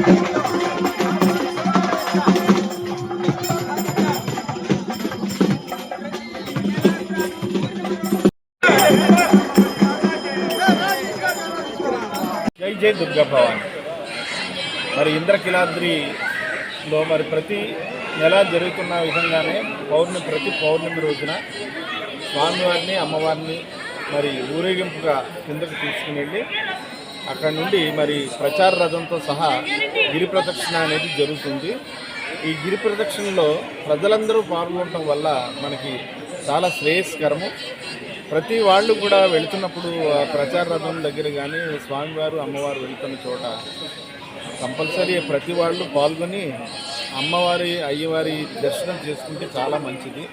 జై జై దుర్గా భవాని. మరి ఇంద్రకిలాద్రిలో మరి ప్రతి నెల జరుగుతున్న విధంగానే పౌర్ణమి ప్రతి పౌర్ణమి రోజున స్వామివారిని అమ్మవారిని మరి ఊరేగింపుగా కిందకు తీసుకుని వెళ్ళి అక్కడ నుండి మరి ప్రచార రథంతో సహా గిరి ప్రదక్షిణ అనేది జరుగుతుంది. ఈ గిరి ప్రదక్షిణలో ప్రజలందరూ పాల్గొనడం వల్ల మనకి చాలా శ్రేయస్కరము. ప్రతి వాళ్ళు కూడా వెళుతున్నప్పుడు ఆ ప్రచార రథం దగ్గర కానీ స్వామివారు అమ్మవారు వెళుతున్న చోట కంపల్సరీ ప్రతి వాళ్ళు పాల్గొని అమ్మవారి అయ్యవారి దర్శనం చేసుకుంటే చాలా మంచిది.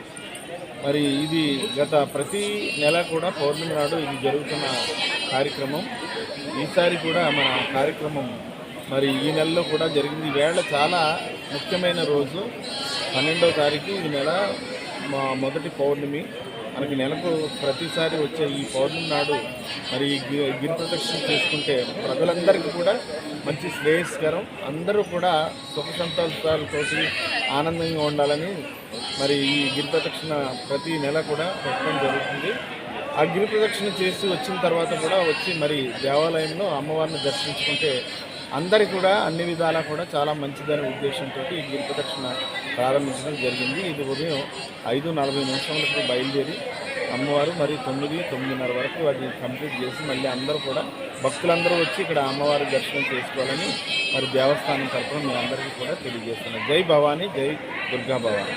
మరి ఇది గత ప్రతి నెల కూడా పౌర్ణమి నాడు ఇది జరుగుతున్న కార్యక్రమం. ఈసారి కూడా మన కార్యక్రమం మరి ఈ నెలలో కూడా జరిగింది. వేళ చాలా ముఖ్యమైన రోజు. పన్నెండవ తారీఖు ఈ నెల మా మొదటి పౌర్ణమి. మనకి నెలకు ప్రతిసారి వచ్చే ఈ పౌర్ణమి నాడు మరి గి- గిరి ప్రదక్షిణ చేసుకుంటే ప్రజలందరికీ కూడా మంచి శ్రేయస్కరం. అందరూ కూడా సుఖ సంతోషాలతోటి ఆనందంగా ఉండాలని మరి ఈ గిరి ప్రదక్షిణ ప్రతి నెల కూడా పెట్టడం జరుగుతుంది. ఆ గిరి ప్రదక్షిణ చేసి వచ్చిన తర్వాత కూడా వచ్చి మరి దేవాలయంలో అమ్మవారిని దర్శించుకుంటే అందరికి కూడా అన్ని విధాలా కూడా చాలా మంచిదనే ఉద్దేశంతో ఈ గిరి ప్రదక్షిణ ప్రారంభించడం జరిగింది. ఇది ఉదయం ఐదు నలభై నిమిషములకు బయలుదేరి అమ్మవారు మరి తొమ్మిది తొమ్మిదిన్నర వరకు అది కంప్లీట్ చేసి మళ్ళీ అందరూ కూడా భక్తులందరూ వచ్చి ఇక్కడ అమ్మవారి దర్శనం చేసుకోవాలని మరి దేవస్థానం తరఫున మీ అందరికీ కూడా తెలియజేస్తున్నాను. జై భవానీ జై దుర్గా భవానీ.